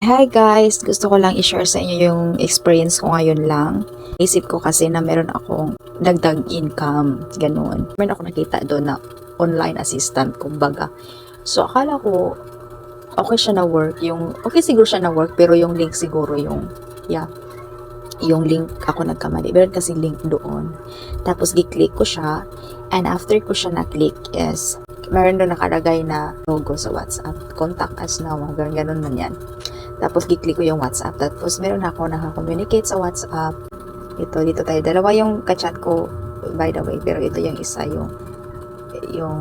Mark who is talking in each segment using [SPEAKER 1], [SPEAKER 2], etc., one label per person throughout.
[SPEAKER 1] Hi guys! Gusto ko lang i-share sa inyo yung experience ko ngayon lang. Isip ko kasi na meron akong dagdag income, ganun. Meron ako nakita doon na online assistant, kumbaga. So, akala ko, okay siya na work. Yung, okay siguro siya na work, pero yung link siguro yung, yeah, yung link ako nagkamali. Meron kasi link doon. Tapos, gi-click ko siya. And after ko siya na-click is, meron doon nakalagay na logo sa WhatsApp. Contact us now. Ganun, ganun man yan. Tapos, gi-click ko yung WhatsApp. Tapos, meron ako nakakommunicate sa WhatsApp. Ito, dito tayo. Dalawa yung kachat ko, by the way. Pero ito yung isa, yung, yung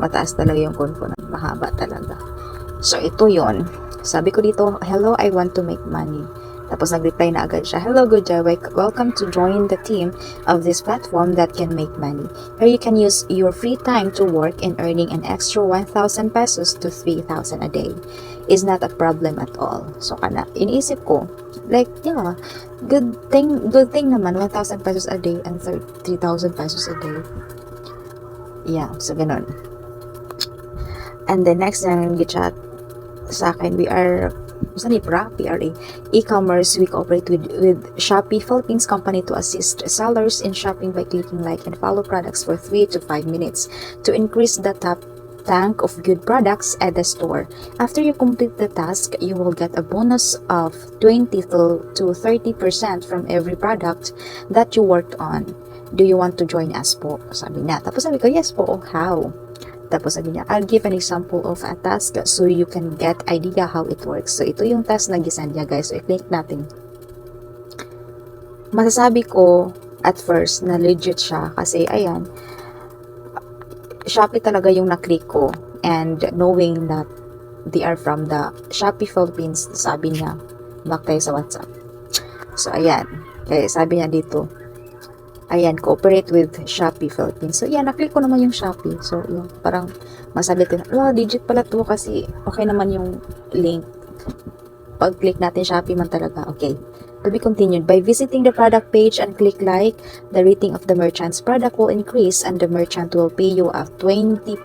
[SPEAKER 1] mataas talaga yung konfo na mahaba talaga. So, ito yon Sabi ko dito, hello, I want to make money. Tapos nag-reply na agad siya, Hello, good uh, job. Welcome to join the team of this platform that can make money. Here you can use your free time to work and earning an extra 1,000 pesos to 3,000 a day is not a problem at all. So, kana, iniisip ko, like, yeah, good thing, good thing naman, 1,000 pesos a day and 3,000 pesos a day. Yeah, so ganun. And the next na nag-chat sa akin, we are Saan ni PRA? E-commerce, we cooperate with, with Shopee Philippines company to assist sellers in shopping by clicking like and follow products for 3 to 5 minutes to increase the top tank of good products at the store. After you complete the task, you will get a bonus of 20 to, to 30% from every product that you worked on. Do you want to join us po? Sabi niya. Tapos sabi ko, yes po. How? Tapos sabi niya, I'll give an example of a task so you can get idea how it works. So, ito yung task na gisend niya, guys. So, i-click natin. Masasabi ko at first na legit siya kasi, ayan, Shopee talaga yung na-click ko. And knowing that they are from the Shopee Philippines, sabi niya, back tayo sa WhatsApp. So, ayan. Kaya sabi niya dito, ayan, cooperate with Shopee Philippines. So, yan, naklik ko naman yung Shopee. So, yung parang masabi ko, wow, legit pala to kasi okay naman yung link. Pag-click natin Shopee man talaga, okay. To be continued, by visiting the product page and click like, the rating of the merchant's product will increase and the merchant will pay you a 20%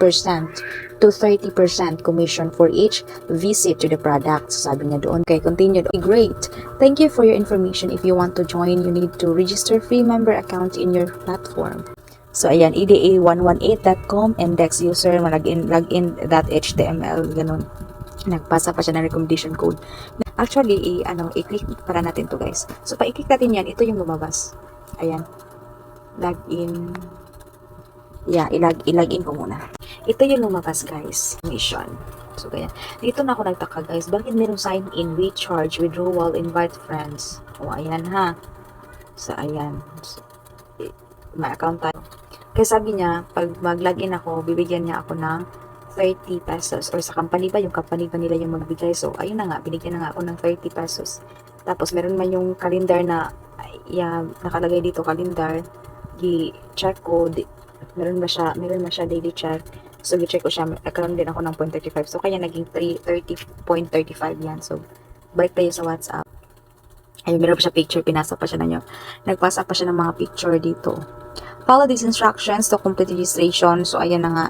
[SPEAKER 1] to 30% commission for each visit to the product. So, sabi niya doon. Okay, continued. Okay, great. Thank you for your information. If you want to join, you need to register free member account in your platform. So, ayan, E eda118.com, index user, login, login.html, ganun. Nagpasa pa siya ng recommendation code. Actually, i, ano, i-click para natin to guys. So, pa i-click natin yan, ito yung lumabas. Ayan. Login. Yeah, ilag, ilagin ko muna. Ito yung lumabas guys. Mission. So, kaya. Dito na ako nagtaka guys. Bakit merong sign in, recharge, withdrawal, invite friends? O, ayan ha. So, ayan. So, may account tayo. Kaya sabi niya, pag mag-login ako, bibigyan niya ako ng 30 pesos. Or sa company pa, yung company pa nila yung magbigay. So, ayun na nga, binigyan na nga ako ng 30 pesos. Tapos, meron man yung calendar na, yeah, nakalagay dito, calendar. Gi-check ko, di, meron ba siya, meron ba siya daily check. So, gi-check ko siya, nagkaroon din ako ng 0.35. So, kaya naging 3, 30.35 yan. So, balik tayo sa WhatsApp. Ayun, meron pa siya picture, pinasa pa siya na nyo. Nagpasa pa siya ng mga picture dito. Follow these instructions to complete registration. So, ayan na nga.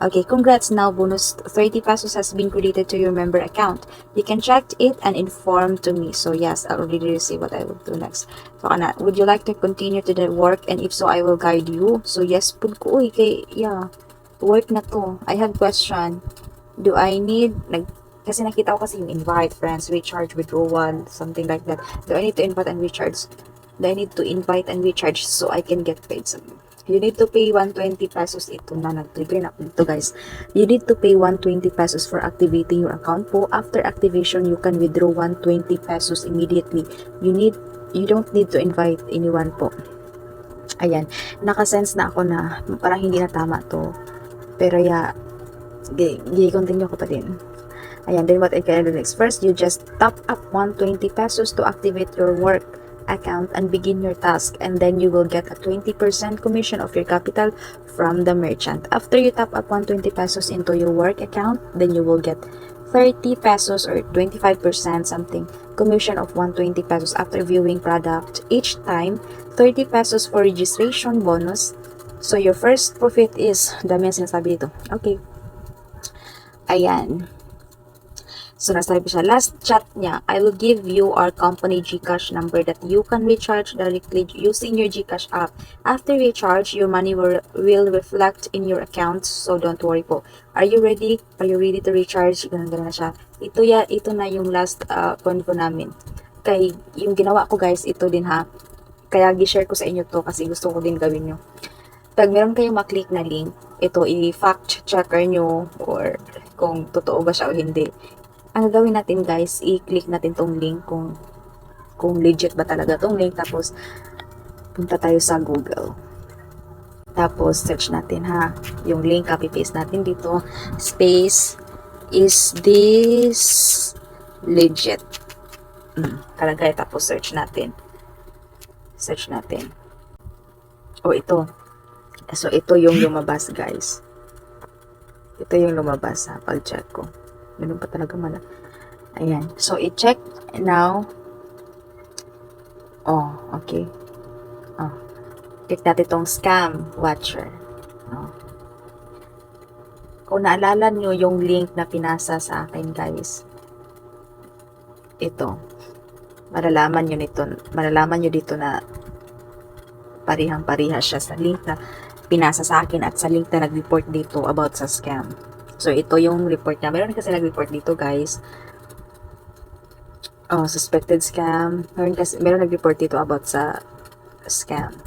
[SPEAKER 1] Okay, congrats now. Bonus 30 pesos has been credited to your member account. You can check it and inform to me. So, yes, I'll already see what I will do next. So, ana, would you like to continue to the work? And if so, I will guide you. So, yes, pud ko, uy, kay, yeah, work na to. I have question. Do I need, nag, kasi nakita ko kasi yung invite, friends, recharge, withdrawal, something like that. Do I need to invite and recharge? Do I need to invite and recharge so I can get paid some? You need to pay 120 pesos. Ito na, nag-trigger na dito guys. You need to pay 120 pesos for activating your account po. After activation, you can withdraw 120 pesos immediately. You need, you don't need to invite anyone po. Ayan, nakasense na ako na parang hindi na tama to. Pero ya, i-continue ko pa din. Ayan, then what I can do next? First, you just top up 120 pesos to activate your work account and begin your task and then you will get a 20% commission of your capital from the merchant. After you top up 120 pesos into your work account, then you will get 30 pesos or 25% something commission of 120 pesos after viewing product. Each time 30 pesos for registration bonus. So your first profit is dami ang sinasabi dito. Okay. Ayan So, nasabi siya, last chat niya, I will give you our company GCash number that you can recharge directly using your GCash app. After recharge, your money will, will reflect in your account, so don't worry po. Are you ready? Are you ready to recharge? Ganun, ganun na siya. Ito, ya, ito na yung last uh, convo namin. Kay, yung ginawa ko guys, ito din ha. Kaya gi-share ko sa inyo to kasi gusto ko din gawin nyo. Pag meron kayong maklik na link, ito i-fact checker nyo or kung totoo ba siya o hindi ang gagawin natin guys, i-click natin tong link kung kung legit ba talaga tong link. Tapos, punta tayo sa Google. Tapos, search natin ha. Yung link, copy-paste natin dito. Space, is this legit? Hmm, kalagay. Tapos, search natin. Search natin. O, ito. So, ito yung lumabas, guys. Ito yung lumabas ha, pag-check ko. Ganun pa talaga mala. Ayan. So, i-check now. Oh, okay. Oh. Click natin itong scam watcher. Oh. Kung naalala nyo yung link na pinasa sa akin, guys. Ito. Malalaman nyo nito. Malalaman nyo dito na parihang-pariha siya sa link na pinasa sa akin at sa link na nag-report dito about sa scam. So, ito yung report niya. Meron kasi nag-report dito, guys. Oh, suspected scam. Meron kasi, meron nag-report dito about sa scam.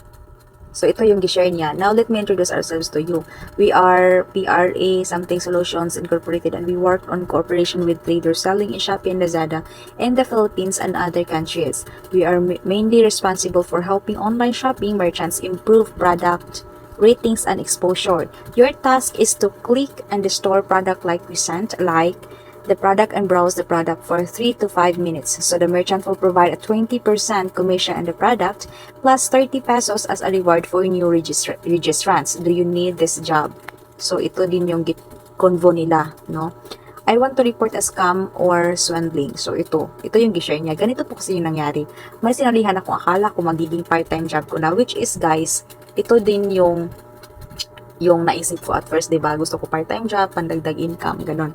[SPEAKER 1] So, ito yung gi-share niya. Now, let me introduce ourselves to you. We are PRA Something Solutions Incorporated and we work on cooperation with traders selling in Shopee and Lazada in the Philippines and other countries. We are ma- mainly responsible for helping online shopping merchants improve product ratings and exposure. Your task is to click and store product like we like the product and browse the product for 3 to 5 minutes. So the merchant will provide a 20% commission on the product plus 30 pesos as a reward for new registra- registrants. Do you need this job? So ito din yung git- convo nila, no? I want to report a scam or swindling. So ito, ito yung gishare niya. Ganito po kasi yung nangyari. May sinalihan ako akala ko magiging part-time job ko na which is guys, ito din yung yung naisip ko at first, 'di ba? Gusto ko part-time job, pandagdag income, ganun.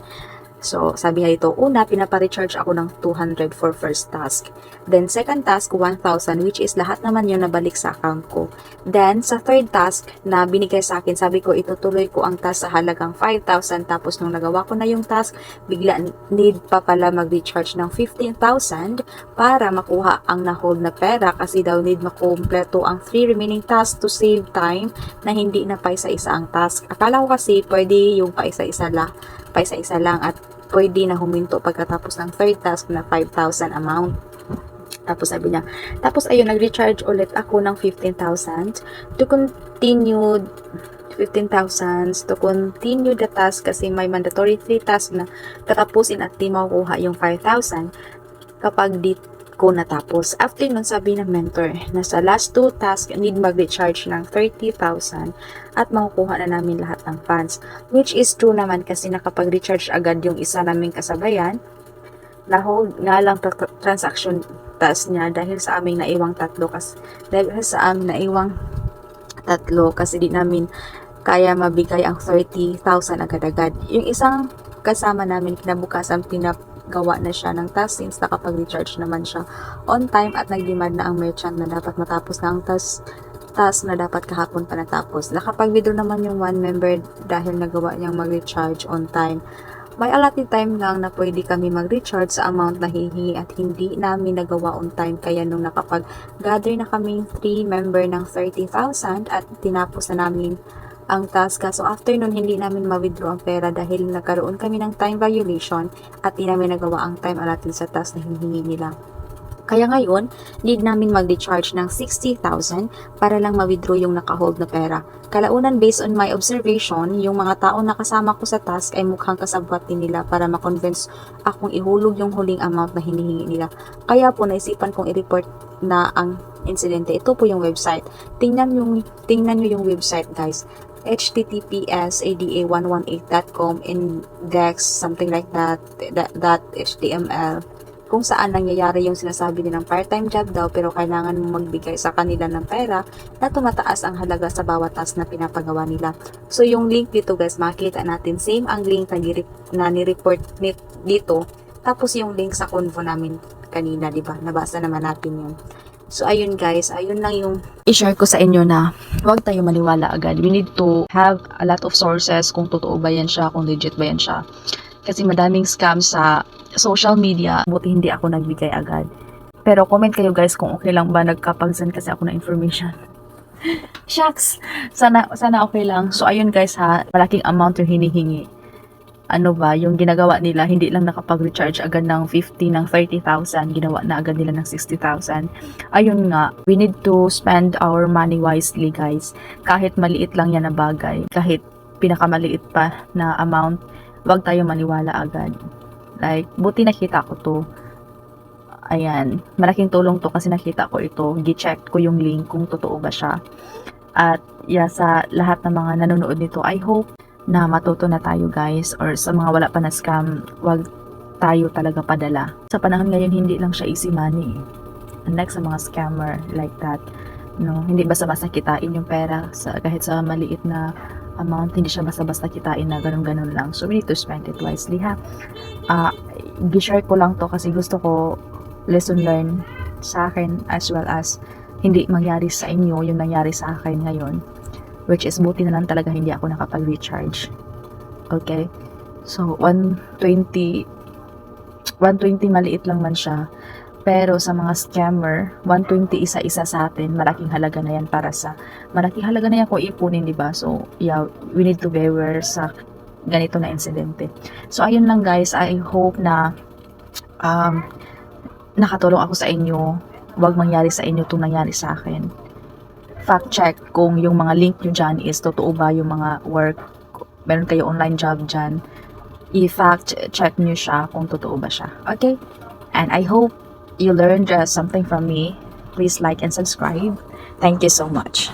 [SPEAKER 1] So, sabi niya dito, una, pinapa-recharge ako ng 200 for first task. Then, second task, 1,000, which is lahat naman yun nabalik sa account ko. Then, sa third task na binigay sa akin, sabi ko, itutuloy ko ang task sa halagang 5,000. Tapos, nung nagawa ko na yung task, bigla need pa pala mag-recharge ng 15,000 para makuha ang na-hold na pera kasi daw need makumpleto ang 3 remaining tasks to save time na hindi na pa isa-isa ang task. Akala ko kasi pwede yung pa isa-isa lang, pa isa-isa lang at pwede na huminto pagkatapos ng third task na 5,000 amount. Tapos sabi niya, tapos ayun, nag-recharge ulit ako ng 15,000 to continue 15,000 to continue the task kasi may mandatory 3 tasks na tatapusin at di makukuha yung 5,000 kapag di ko natapos. After nun, sabi ng mentor na sa last 2 tasks, need mag-recharge ng 30,000 at makukuha na namin lahat ng funds. Which is true naman kasi nakapag-recharge agad yung isa naming kasabayan na-hold nga lang tra- transaction task niya dahil sa aming naiwang tatlo kasi dahil sa aming naiwang tatlo kasi di namin kaya mabigay ang 30,000 agad-agad. Yung isang kasama namin kinabukasan pinagawa na siya ng task since nakapag-recharge naman siya on time at nag-demand na ang merchant na dapat matapos na ang task task na dapat kahapon pa natapos. Nakapag-withdraw naman yung one member dahil nagawa niyang mag-recharge on time. May allotted time lang na pwede kami mag-recharge sa amount na hihingi at hindi namin nagawa on time kaya nung nakapag-gather na kaming 3 member ng 30,000 at tinapos na namin ang task. So after nun, hindi namin ma-withdraw ang pera dahil nagkaroon kami ng time violation at hindi namin nagawa ang time allotted sa task na hinihingi nila. Kaya ngayon, need namin mag-recharge ng 60,000 para lang ma-withdraw yung nakahold na pera. Kalaunan, based on my observation, yung mga tao na kasama ko sa task ay mukhang kasabwat din nila para ma-convince akong ihulog yung huling amount na hinihingi nila. Kaya po, naisipan kong i-report na ang insidente. Ito po yung website. Tingnan, yung, tingnan nyo yung website, guys https ada118.com index something like that that, html kung saan nangyayari yung sinasabi nilang part-time job daw pero kailangan mong magbigay sa kanila ng pera na tumataas ang halaga sa bawat task na pinapagawa nila. So yung link dito guys, makita natin same ang link na, na ni-report ni- dito Tapos yung link sa convo namin kanina, di ba? Nabasa naman natin yun. So, ayun guys, ayun lang yung i-share ko sa inyo na huwag tayo maniwala agad. We need to have a lot of sources kung totoo ba yan siya, kung legit ba yan siya. Kasi madaming scam sa social media, buti hindi ako nagbigay agad. Pero comment kayo guys kung okay lang ba nagkapag-send kasi ako ng information. Shucks! Sana, sana okay lang. So, ayun guys ha, malaking amount yung hinihingi ano ba, yung ginagawa nila, hindi lang nakapag-recharge agad ng 50, ng 30,000, ginawa na agad nila ng 60,000. Ayun nga, we need to spend our money wisely, guys. Kahit maliit lang yan na bagay, kahit pinakamaliit pa na amount, wag tayo maniwala agad. Like, buti nakita ko to. Ayan, malaking tulong to kasi nakita ko ito. Gi-check ko yung link kung totoo ba siya. At yeah, sa lahat ng mga nanonood nito, I hope na matuto na tayo guys or sa mga wala pa na scam, wag tayo talaga padala. Sa panahon ngayon, hindi lang siya easy money. Unlike sa mga scammer like that, no, hindi basta-basta kitain yung pera sa, kahit sa maliit na amount, hindi siya basta-basta kitain na ganun-ganun lang. So, we need to spend it wisely, ha? Ah, gi-share ko lang to kasi gusto ko lesson learn sa akin as well as hindi mangyari sa inyo yung nangyari sa akin ngayon which is buti na lang talaga hindi ako nakapag-recharge. Okay? So, 120 120 maliit lang man siya. Pero sa mga scammer, 120 isa-isa sa atin, malaking halaga na yan para sa, malaking halaga na yan kung ipunin, di ba? So, yeah, we need to be aware sa ganito na insidente. So, ayun lang guys, I hope na um, nakatulong ako sa inyo. Huwag mangyari sa inyo itong nangyari sa akin fact check kung yung mga link nyo dyan is totoo ba yung mga work, meron kayo online job dyan, i-fact check nyo siya kung totoo ba siya. Okay? And I hope you learned uh, something from me. Please like and subscribe. Thank you so much.